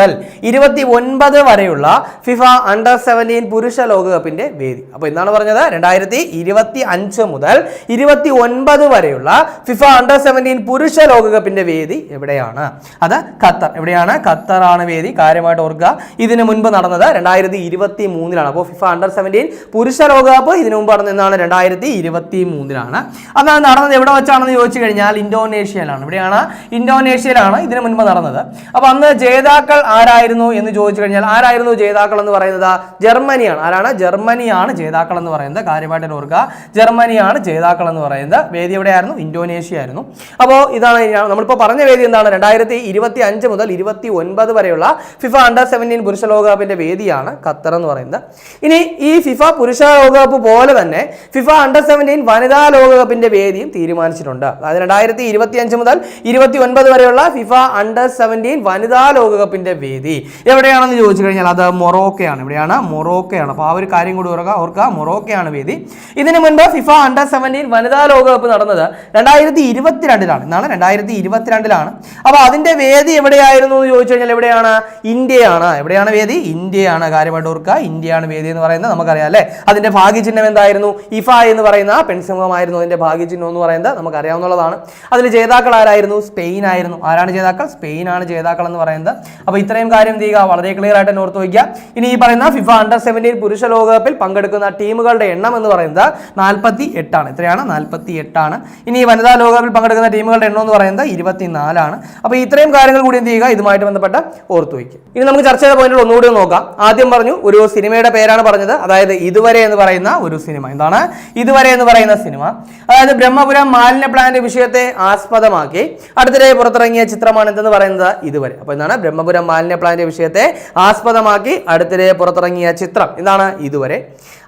ഇരുപത്തി ഒൻപത് വരെയുള്ള ഫിഫ അണ്ടർ സെവന്റീൻ പുരുഷ ലോകകപ്പിന്റെ വേദി. അപ്പോൾ എന്താണ് പറഞ്ഞത് രണ്ടായിരത്തി ഇരുപത്തി അഞ്ച് മുതൽ ഇരുപത്തി ഒൻപത് വരെയുള്ള ഫിഫ അണ്ടർ സെവന്റീൻ പുരുഷ ലോകകപ്പിന്റെ വേദി എവിടെയാണ്? അത് ഖത്തർ. എവിടെയാണ്? ഖത്തറാണ് വേദി. കാര്യമായിട്ട് ഓർക്കുക. ഇതിന് മുൻപ് നടന്നത് രണ്ടായിരത്തി ഇരുപത്തി മൂന്നിലാണ് അപ്പോൾ ഫിഫ അണ്ടർ സെവന്റീൻ പുരുഷ ലോകകപ്പ് ഇതിനു മുമ്പ് നടന്നതാണ് രണ്ടായിരത്തി ഇരുപത്തി മൂന്നിലാണ് അതാണ് നടന്നത് എവിടെ വെച്ചാണെന്ന് ചോദിച്ചു കഴിഞ്ഞാൽ ഇന്തോനേഷ്യയിലാണ്. ഇവിടെയാണ് ഇന്തോനേഷ്യയിലാണ് ഇതിനു മുൻപ് നടന്നത്. അപ്പോൾ അന്ന് ജേതാക്കൾ ആരായിരുന്നു എന്ന് ചോദിച്ചു കഴിഞ്ഞാൽ ആരായിരുന്നു ജേതാക്കൾ എന്ന് പറയുന്നത്? ജർമ്മനിയാണ്. ആരാണ്? ജർമ്മനിയാണ് ജേതാക്കൾ എന്ന് പറയുന്നത്. കാര്യമായിട്ട് ഓർക്കുക. ജർമ്മനിയാണ് ജേതാക്കൾ എന്ന് പറയുന്നത്. വേദി എവിടെയായിരുന്നു? ഇന്തോനേഷ്യ ആയിരുന്നു. അപ്പോൾ ഇതാണ് നമ്മളിപ്പോൾ പറഞ്ഞ വേദി എന്താണ്? രണ്ടായിരത്തി ഇരുപത്തി അഞ്ച് മുതൽ ഇരുപത്തി ഒൻപത് വരെയുള്ള ഫിഫ അണ്ടർ സെവന്റീൻ പുരുഷ ലോകകപ്പിന്റെ വേദിയാണ് ഖത്തർ എന്ന് പറയുന്നത്. ഇനി ഈ ഫിഫ പുരുഷ ലോകകപ്പ് പോലെ തന്നെ ഫിഫ അണ്ടർ സെവന്റീൻ വനിതാ ലോകകപ്പിന്റെ വേദിയും തീരുമാനിച്ചിട്ടുണ്ട്. അതായത് രണ്ടായിരത്തി ഇരുപത്തി അഞ്ച് മുതൽ ഇരുപത്തി ഒൻപത് വരെയുള്ള ഫിഫ അണ്ടർ സെവന്റീൻ വനിതാ ലോകകപ്പിന്റെ വേദി എവിടെയാണെന്ന് ചോദിച്ചു കഴിഞ്ഞാൽ അത് മൊറോക്കയാണ്. ഇവിടെയാണ് മൊറോക്കയാണ്. അപ്പോൾ ആ ഒരു കാര്യം കൂടി ഓർക്കുക. ഓർക്കുക മൊറോക്കയാണ് വേദി ഇതിനു മുൻപ് ഫിഫ അണ്ടർ സെവന്റീൻ വനിതാ ലോകകപ്പ് നടന്നത് രണ്ടായിരത്തി ഇരുപത്തിരണ്ടിലാണ് എന്നാണ് രണ്ടായിരത്തി ഇരുപത്തിരണ്ടിലാണ് അപ്പോൾ അതിന്റെ വേദി എവിടെയായിരുന്നു എന്ന് ചോദിച്ചു കഴിഞ്ഞാൽ എവിടെയാണ്? ഇന്ത്യയാണ്. എവിടെയാണ് വേദി? ഇന്ത്യയാണ്. കാര്യമായിട്ട് ഓർക്കുക. ഇന്ത്യയാണ് വേദി എന്ന് പറയുന്നത് നമുക്കറിയാം അല്ലേ? അതിന്റെ ഭാഗ്യചിഹ്നം എന്തായിരുന്നു? ഇഫ എന്ന് പറയുന്ന പെൺസംഘമായിരുന്നു അതിന്റെ ഭാഗ്യചിഹ്നം എന്ന് പറയുന്നത് നമുക്കറിയാവുന്നതാണ്. അതിൽ ജേതാക്കൾ ആരായിരുന്നു? സ്പെയിൻ ആയിരുന്നു. ആരാണ് ജേതാക്കൾ? സ്പെയിൻ ആണ് ജേതാക്കൾ എന്ന് പറയുന്നത്. അപ്പോൾ ഇത്രയും കാര്യം ചെയ്യുക വളരെ ക്ലിയർ ആയിട്ട് ഓർത്ത് വയ്ക്കുക. ഇനി ഈ പറയുന്ന ഫിഫ അണ്ടർ സെവന്റീൻ പുരുഷ ലോകകപ്പിൽ പങ്കെടുക്കുന്ന ടീമുകളുടെ എണ്ണം എന്ന് പറയുന്നത് നാൽപ്പത്തി എട്ടാണ് എത്രയാണ് നാൽപ്പത്തി എട്ടാണ് ഇനി ഈ വനിതാ ലോകകപ്പിൽ പങ്കെടുക്കുന്ന ടീമുകളുടെ എണ്ണം എന്ന് പറയുന്നത് ഇരുപത്തിനാലാണ്. അപ്പോൾ ഇത്രയും കാര്യങ്ങൾ കൂടി എന്ത് ചെയ്യുക ഇതുമായിട്ട് ബന്ധപ്പെട്ട ഓർത്ത് വയ്ക്കുക. ഇനി നമുക്ക് ചർച്ച ചെയ്ത പോയിന്റുകൾ ഒന്നുകൂടി ഒന്ന് നോക്കാം. ആദ്യം പറഞ്ഞു ഒരു സിനിമയുടെ പേരാണ് പറഞ്ഞത്. അതായത് ഇതുവരെ എന്ന് പറയുന്ന ഒരു സിനിമ. എന്താണ്? ഇതുവരെ എന്ന് പറയുന്ന സിനിമ. അതായത് ബ്രഹ്മപുരം മാലിന്യ പ്ലാന്റ് വിഷയത്തെ ആസ്പദമാക്കി അടുത്തിടെ പുറത്തിറങ്ങിയ ചിത്രമാണ് എന്തെന്ന് പറയുന്നത്? ഇതുവരെ. അപ്പോൾ എന്താണ്? ബ്രഹ്മപുരം മാലിന്യ പ്ലാന്റ് വിഷയത്തെ ആസ്പദമാക്കി അടുത്തിടെ പുറത്തിറങ്ങിയ ചിത്രം. എന്താണ് ഇതുവരെ.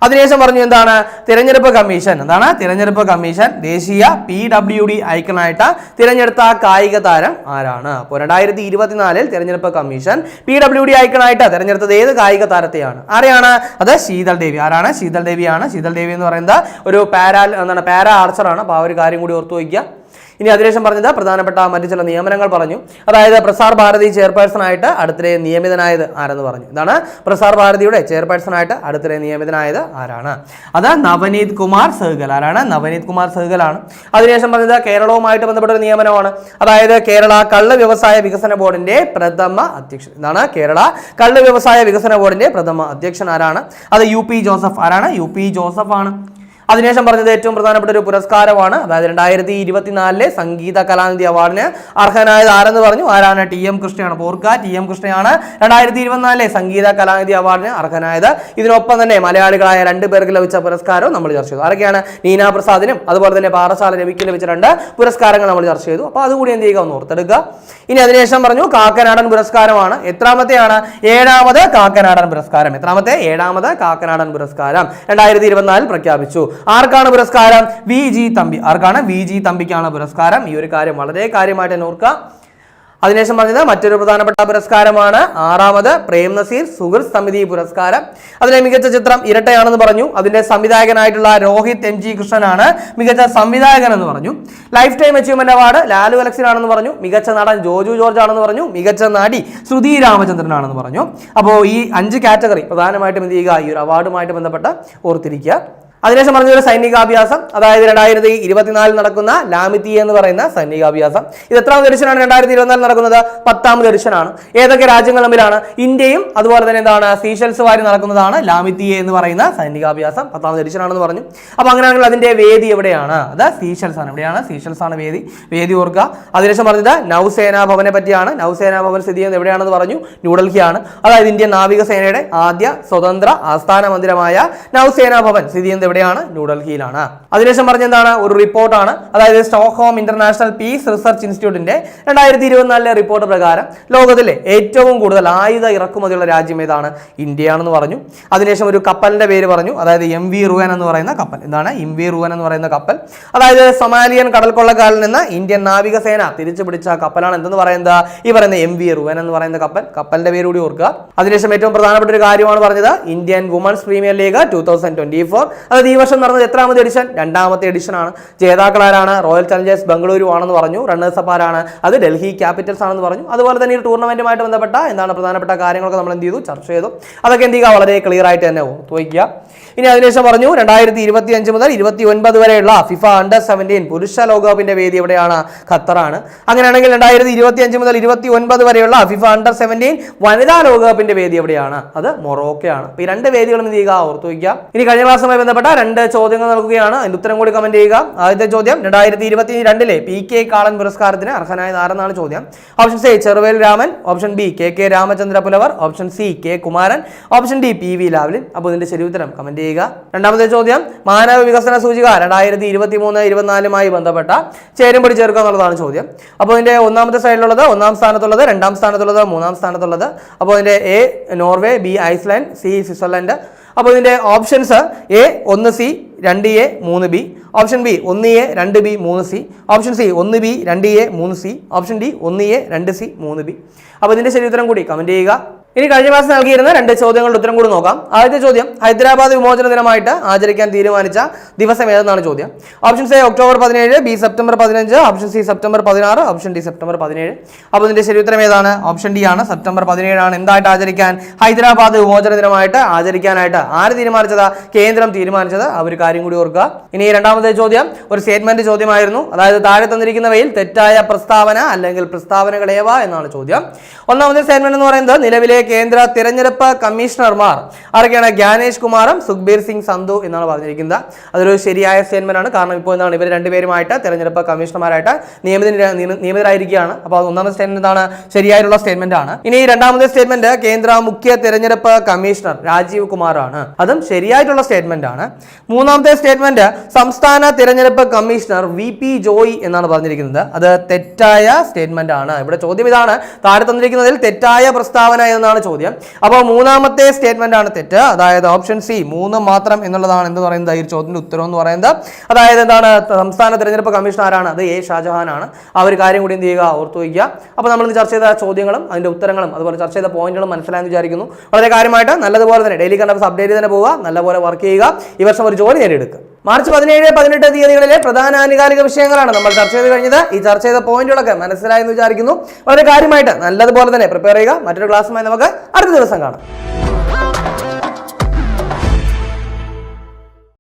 അതിനുശേഷം പറഞ്ഞു എന്താണ്? തിരഞ്ഞെടുപ്പ് കമ്മീഷൻ. എന്താണ്? തിരഞ്ഞെടുപ്പ് കമ്മീഷൻ ദേശീയ പി ഡബ്ല്യു ഡി ഐക്കണായിട്ട് തിരഞ്ഞെടുത്ത കായിക താരം ആരാണ്? അപ്പോൾ രണ്ടായിരത്തി ഇരുപത്തിനാലിൽ തിരഞ്ഞെടുപ്പ് കമ്മീഷൻ പി ഡബ്ല്യു ഡി ഐക്കണായിട്ട് തിരഞ്ഞെടുത്തത് ഏത് കായിക താരത്തെയാണ്? ആരെയാണ്? അത് ശീതൾ ദേവി. ആരാണ്? ശീതൾ ദേവിയാണ്. ശീതൾ ദേവി എന്ന് പറയുന്നത് ഒരു പാരാൽ എന്താണ്? പാരാ ആർച്ചറാണ്. അപ്പോൾ ആ ഒരു കാര്യം കൂടി ഓർത്തു വയ്ക്കുക. ഇനി അതിനുശേഷം പറഞ്ഞത് പ്രധാനപ്പെട്ട മറ്റു ചില നിയമനങ്ങൾ പറഞ്ഞു. അതായത് പ്രസാർ ഭാരതി ചെയർപേഴ്സൺ ആയിട്ട് അടുത്തിടെ നിയമിതനായത് ആരെന്ന് പറഞ്ഞു. ഇതാണ് പ്രസാർ ഭാരതിയുടെ ചെയർപേഴ്സൺ ആയിട്ട് അടുത്തിടെ നിയമിതനായത് ആരാണ്? അത് നവനീത് കുമാർ സഹ്ഗൽ. ആരാണ്? നവനീത് കുമാർ സഹ്ഗലാണ് അതിനുശേഷം പറഞ്ഞത് കേരളവുമായിട്ട് ബന്ധപ്പെട്ട ഒരു നിയമനമാണ്. അതായത് കേരള കള്ള് വ്യവസായ വികസന ബോർഡിന്റെ പ്രഥമ അധ്യക്ഷൻ. ഇതാണ് കേരള കള്ള് വ്യവസായ വികസന ബോർഡിന്റെ പ്രഥമ അധ്യക്ഷൻ ആരാണ്? അത് യു പി ജോസഫ്. ആരാണ്? യു പി ജോസഫ് ആണ് അതിനുശേഷം പറഞ്ഞത് ഏറ്റവും പ്രധാനപ്പെട്ട ഒരു പുരസ്കാരമാണ്. അതായത് രണ്ടായിരത്തി ഇരുപത്തിനാലിലെ സംഗീത കലാനിധി അവാർഡിന് അർഹനായത് ആരെന്ന് പറഞ്ഞു? ആരാണ്? ടി എം കൃഷ്ണയാണ്. പോർക്ക ടി എം കൃഷ്ണയാണ്. രണ്ടായിരത്തി ഇരുപത്തിനാലിലെ സംഗീത കലാനിധി അവാർഡിന് അർഹനായത്. ഇതിനൊപ്പം തന്നെ മലയാളികളായ രണ്ട് പേർക്ക് ലഭിച്ച പുരസ്കാരവും നമ്മൾ ചർച്ച ചെയ്തു. ആരൊക്കെയാണ്? നീന പ്രസാദിനും അതുപോലെ തന്നെ പാറശാല രവിക്ക് ലഭിച്ച രണ്ട് പുരസ്കാരങ്ങൾ നമ്മൾ ചർച്ച ചെയ്തു. അപ്പോൾ അതുകൂടി എന്ത് ചെയ്യുക? ഒന്ന് ഓർത്തെടുക്കുക. ഇനി അതിനുശേഷം പറഞ്ഞു കാക്കനാടൻ പുരസ്കാരമാണ്. എത്രാമത്തെയാണ്? ഏഴാമത് കാക്കനാടൻ പുരസ്കാരം. എത്രാമത്തെ? ഏഴാമത് കാക്കനാടൻ പുരസ്കാരം. രണ്ടായിരത്തി ഇരുപത്തിനാലിൽ പ്രഖ്യാപിച്ചു. ആർക്കാണ് പുരസ്കാരം? V G Thampi. ആർക്കാണ്? വി ജി തമ്പിക്കാണ് പുരസ്കാരം. ഈ ഒരു കാര്യം വളരെ കാര്യമായിട്ട് തന്നെ ഓർക്കുക. അതിനുശേഷം പറഞ്ഞത് മറ്റൊരു പ്രധാനപ്പെട്ട പുരസ്കാരമാണ് ആറാമത് പ്രേം നസീർ സുഹൃത്ത് സമിതി പുരസ്കാരം. അതിലെ മികച്ച ചിത്രം ഇരട്ടയാണെന്ന് പറഞ്ഞു. അതിന്റെ സംവിധായകനായിട്ടുള്ള രോഹിത് എം ജി കൃഷ്ണനാണ് മികച്ച സംവിധായകൻ എന്ന് പറഞ്ഞു. Lifetime achievement award Lalu അലക്സിനാണെന്ന് പറഞ്ഞു. മികച്ച നടൻ ജോജു ജോർജ് ആണെന്ന് പറഞ്ഞു. മികച്ച നടി ശ്രുതി രാമചന്ദ്രനാണെന്ന് പറഞ്ഞു. അപ്പോൾ ഈ അഞ്ച് കാറ്റഗറി പ്രധാനമായിട്ടും എന്ത് ചെയ്യുക? ഈ ഒരു അവാർഡുമായിട്ട് ബന്ധപ്പെട്ട് ഓർത്തിരിക്കുക. അതിനുശേഷം പറഞ്ഞൊരു സൈനികാഭ്യാസം അതായത് രണ്ടായിരത്തി ഇരുപത്തിനാലിൽ നടക്കുന്ന ലാമിത്തി എന്ന് പറയുന്ന സൈനികാഭ്യാസം. ഇത് എത്രാമത് എഡിഷനാണ് രണ്ടായിരത്തി ഇരുപത്തിനാലിൽ നടക്കുന്നത് പത്താമത് എഡിഷനാണ് ഏതൊക്കെ രാജ്യങ്ങൾ തമ്മിലാണ്? ഇന്ത്യയും അതുപോലെ തന്നെ എന്താണ് സീഷൽസ് വാരി നടക്കുന്നതാണ് ലാമിത്തി എന്ന് പറയുന്ന സൈനികാഭ്യാസം പത്താമത് എഡിഷനാണെന്ന് പറഞ്ഞു. അപ്പോൾ അങ്ങനെയാണെങ്കിൽ അതിന്റെ വേദി എവിടെയാണ്? അത് സീഷൽസ് ആണ്. എവിടെയാണ്? സീഷൽസ് ആണ് വേദി. വേദി ഓർക്കുക. അതിനുശേഷം പറഞ്ഞത് നൗസേനാ ഭവനെ പറ്റിയാണ്. നൗസേനാ ഭവൻ സ്ഥിതി ചെയ്യുന്നത് എവിടെയാണെന്ന് പറഞ്ഞു? ന്യൂഡൽഹിയാണ്. അതായത് ഇന്ത്യൻ നാവികസേനയുടെ ആദ്യ സ്വതന്ത്ര ആസ്ഥാന മന്ദിരമായ നൗസേനാ ഭവൻ സ്ഥിതി ചെയ്യുന്നത് എവിടെയാണ് ന്യൂഡൽഹിയിലാണ്. അതിനുശേഷം പറഞ്ഞ എന്താണ് ഒരു റിപ്പോർട്ടാണ്. അതായത് സ്റ്റോക്ക്ഹോം ഇന്റർനാഷണൽ പീസ് റിസർച്ച് ഇൻസ്റ്റിറ്റ്യൂട്ടിന്റെ രണ്ടായിരത്തി ഇരുപത്തിനാലിലെ റിപ്പോർട്ട് പ്രകാരം ലോകത്തിലെ ഏറ്റവും കൂടുതൽ ആയുധ ഇറക്കുമതിയുള്ള രാജ്യം ഏതാണ്? ഇന്ത്യയാണെന്ന് പറഞ്ഞു. അതിനുശേഷം ഒരു കപ്പലിന്റെ പേര് പറഞ്ഞു. അതായത് എം വി റുവൻ എന്ന് പറയുന്ന കപ്പൽ. എന്താണ്? എം വി റുവൻ എന്ന് പറയുന്ന കപ്പൽ. അതായത് സൊമാലിയൻ കടൽക്കൊള്ളക്കാരിൽ നിന്ന് ഇന്ത്യൻ നാവികസേന തിരിച്ചു പിടിച്ച കപ്പലാണ് എന്തെന്ന് പറയുന്നത്? ഈ പറയുന്ന എം വി റുവൻ എന്ന് പറയുന്ന കപ്പൽ. കപ്പലിന്റെ പേര് കൂടി ഓർക്കുക. അതിനുശേഷം ഏറ്റവും പ്രധാനപ്പെട്ട ഒരു കാര്യമാണ് പറഞ്ഞത്. Indian Women's Premier League two thousand twenty four. അതായത് ഈ വർഷം നടന്നത് എത്രാമത്തെ എഡിഷൻ രണ്ടാമത്തെ എഡിഷൻ ആണ്. ജേതാക്കളാരാണ്? റോയൽ ചലഞ്ചേഴ്സ് ബംഗളൂരു ആണെന്ന് പറഞ്ഞു. റണ്ണേഴ്സ് അപ്പ് ആരാണ്? അത് ഡൽഹി ക്യാപിറ്റൽസ് ആണെന്ന് പറഞ്ഞു. അതുപോലെ തന്നെ ഈ ടൂർണമെന്റുമായിട്ട് ബന്ധപ്പെട്ട എന്താണ് പ്രധാനപ്പെട്ട കാര്യങ്ങളൊക്കെ നമ്മൾ എന്ത് ചെയ്തു? ചർച്ച ചെയ്തു. അതൊക്കെ എന്ത് ചെയ്യുക? വളരെ ക്ലിയർ ആയിട്ട് തന്നെ ഓർത്ത് വയ്ക്കുക ഇനി അതിനുശേഷം പറഞ്ഞു രണ്ടായിരത്തി ഇരുപത്തി അഞ്ച് മുതൽ ഇരുപത്തി ഒൻപത് വരെയുള്ള ഫിഫ അണ്ടർ സെവന്റീൻ പുരുഷ ലോകകപ്പിന്റെ വേദി എവിടെയാണ്? ഖത്തറാണ്. അങ്ങനെയാണെങ്കിൽ രണ്ടായിരത്തി ഇരുപത്തി അഞ്ച് മുതൽ ഇരുപത്തി ഒൻപത് വരെയുള്ള ഫിഫ അണ്ടർ സെവന്റീൻ വനിതാ ലോകകപ്പിന്റെ വേദി എവിടെയാണ്? അത് മൊറോക്കയാണ്. ഈ രണ്ട് വേദികളും എന്ത് ചെയ്യുക? ഓർത്ത് വയ്ക്കുക ഇനി കഴിഞ്ഞ ക്ലാസ്സുമായി ബന്ധപ്പെട്ട രണ്ട് ചോദ്യങ്ങൾ നൽകുകയാണ്. അതിന്റെ ഉത്തരം കൂടി കമന്റ് ചെയ്യുക. ആദ്യത്തെ ചോദ്യം രണ്ടായിരത്തി ഇരുപത്തി രണ്ടിലെ പി കെ കാളൻ പുരസ്കാരത്തിന് അർഹനായ ആരെന്നാണ് ചോദ്യം? Option A Cheruvel Raman. Option B K K Ramachandra Pulavar. Option C K Kumaran. Option D P V Lavalin. അപ്പോൾ ഇതിന്റെ ശരി ഉത്തരം കമന്റ് ചെയ്യുക. രണ്ടാമത്തെ ചോദ്യം മാനവ വികസന സൂചിക രണ്ടായിരത്തി ഇരുപത്തി മൂന്ന് ഇരുപത്തിനാലുമായി ബന്ധപ്പെട്ട ചേരുംപടി ചേർക്കുക എന്നുള്ളതാണ് ചോദ്യം. അപ്പോൾ ഇതിന്റെ ഒന്നാമത്തെ സൈഡിലുള്ളത് ഒന്നാം സ്ഥാനത്തുള്ളത് രണ്ടാം സ്ഥാനത്തുള്ളത് മൂന്നാം സ്ഥാനത്തുള്ളത്. അപ്പോൾ ഇതിന്റെ A Norway B Iceland C Switzerland അപ്പോൾ ഇതിന്റെ ഓപ്ഷൻസ് എ ഒന്ന് സി രണ്ട് എ മൂന്ന് ബി ഓപ്ഷൻ ബി ഒന്ന് എ രണ്ട് ബി മൂന്ന് സി ഓപ്ഷൻ സി ഒന്ന് ബി രണ്ട് എ മൂന്ന് സി ഓപ്ഷൻ ഡി ഒന്ന് എ രണ്ട് സി മൂന്ന് ബി അപ്പോൾ ഇതിന്റെ ശരി ഉത്തരം കൂടി കമന്റ് ചെയ്യുക. ഇനി കഴിഞ്ഞ മാസം നൽകിയിരുന്ന രണ്ട് ചോദ്യങ്ങളുടെ ഉത്തരം കൂടി നോക്കാം. ആദ്യത്തെ ചോദ്യം ഹൈദരാബാദ് വിമോചന ദിനമായിട്ട് ആചരിക്കാൻ തീരുമാനിച്ച ദിവസം ഏതെന്നാണ് ചോദ്യം? ഓപ്ഷൻ എ ഒക്ടോബർ പതിനേഴ് ബി സെപ്റ്റംബർ പതിനഞ്ച് ഓപ്ഷൻ സി സെപ്റ്റംബർ പതിനാറ് ഓപ്ഷൻ ഡി സെപ്റ്റംബർ പതിനേഴ്. അപ്പോൾ ഇതിന്റെ ശരി ഉത്തരം ഏതാണ്? ഓപ്ഷൻ ഡി ആണ്. സെപ്റ്റംബർ പതിനേഴാണ്. എന്തായിട്ട് ആചരിക്കാൻ? ഹൈദരാബാദ് വിമോചന ദിനമായിട്ട് ആചരിക്കാനായിട്ട് ആര് തീരുമാനിച്ചത്? കേന്ദ്രം തീരുമാനിച്ചത്. ആ ഒരു കാര്യം കൂടി ഓർക്കുക. ഇനി രണ്ടാമത്തെ ചോദ്യം ഒരു സ്റ്റേറ്റ്മെന്റ് ചോദ്യമായിരുന്നു. അതായത് താഴെ തന്നിരിക്കുന്നവയിൽ തെറ്റായ പ്രസ്താവന അല്ലെങ്കിൽ പ്രസ്താവനകളേവ എന്നാണ് ചോദ്യം. ഒന്നാമത്തെ സ്റ്റേറ്റ്മെന്റ് എന്ന് പറയുന്നത് നിലവിലെ കേന്ദ്ര തിരഞ്ഞെടുപ്പ് കമ്മീഷണർമാർ. ആരൊക്കെയാണ്? ജ്ഞാനേഷ് കുമാറും സുഖ്ബീർ സിംഗ് സന്ധു എന്നാണ് പറഞ്ഞിരിക്കുന്നത്. അതൊരു ശരിയായ സ്റ്റേറ്റ്മെന്റ് ആണ്. കാരണം ഇപ്പോൾ എന്താണ്? ഇവർ രണ്ടുപേരുമായിട്ട് തിരഞ്ഞെടുപ്പ് കമ്മീഷണർമാരായിട്ട് നിയമിത നിയമിതരായിരിക്കുകയാണ്. അപ്പോൾ ഒന്നാമത്തെ സ്റ്റേറ്റ്മെന്റ് എന്താണ്? ശരിയായിട്ടുള്ള സ്റ്റേറ്റ്മെന്റ് ആണ്. ഇനി രണ്ടാമത്തെ സ്റ്റേറ്റ്മെന്റ് കേന്ദ്ര മുഖ്യ തിരഞ്ഞെടുപ്പ് കമ്മീഷണർ രാജീവ് കുമാറാണ് അതും ശരിയായിട്ടുള്ള സ്റ്റേറ്റ്മെന്റ് ആണ്. മൂന്നാമത്തെ സ്റ്റേറ്റ്മെന്റ് സംസ്ഥാന തിരഞ്ഞെടുപ്പ് കമ്മീഷണർ വി പി ജോയി എന്നാണ് പറഞ്ഞിരിക്കുന്നത്. അത് തെറ്റായ സ്റ്റേറ്റ്മെന്റ് ആണ്. ഇവിടെ ചോദ്യം ഇതാണ്. താഴെ തന്നിരിക്കുന്നതിൽ തെറ്റായ പ്രസ്താവന എന്നാണ് ചോദ്യം. അപ്പോൾ മൂന്നാമത്തെ സ്റ്റേറ്റ്മെന്റ് ആണ് തെറ്റ്. അതായത് ഓപ്ഷൻ സി മൂന്ന് മാത്രം എന്നുള്ളതാണ് എന്ന് പറയുന്നത്? ഈ ചോദ്യത്തിന്റെ ഉത്തരം എന്ന് പറയുന്നത്. അതായത് എന്താണ് സംസ്ഥാന തിരഞ്ഞെടുപ്പ് കമ്മീഷൻ ആരാണ്? അത് എ ഷാജഹാൻ ആണ്. ആ ഒരു കാര്യം കൂടി എന്ത് ചെയ്യുക? ഓർത്തു വയ്ക്കുക. അപ്പോൾ നമ്മൾ ഇന്ന് ചർച്ച ചെയ്ത ചോദ്യങ്ങളും അതിന്റെ ഉത്തരങ്ങളും അതുപോലെ ചർച്ച ചെയ്ത പോയിന്റുകളും മനസ്സിലായെന്ന് വിചാരിക്കുന്നു. വളരെ കാര്യമായിട്ട് നല്ലതുപോലെ തന്നെ ഡെയിലി കണ്ടപ്പോൾ അപ്ഡേറ്റ് തന്നെ പോവുക. നല്ലപോലെ വർക്ക് ചെയ്യുക. ഈ വർഷം ഒരു ജോലി നേടിയെടുക്കുക. മാർച്ച് പതിനേഴ് പതിനെട്ട് തീയതികളിലെ പ്രധാന ആനുകാലിക വിഷയങ്ങളാണ് നമ്മൾ ചർച്ച ചെയ്ത് കഴിഞ്ഞത്. ഈ ചർച്ച ചെയ്ത പോയിന്റുകളൊക്കെ മനസ്സിലായെന്ന് വിചാരിക്കുന്നു. വളരെ കാര്യമായിട്ട് നല്ലതുപോലെ തന്നെ പ്രിപ്പയർ ചെയ്യുക. മറ്റൊരു ക്ലാസ്സുമായി നമുക്ക് അടുത്ത ദിവസം കാണാം.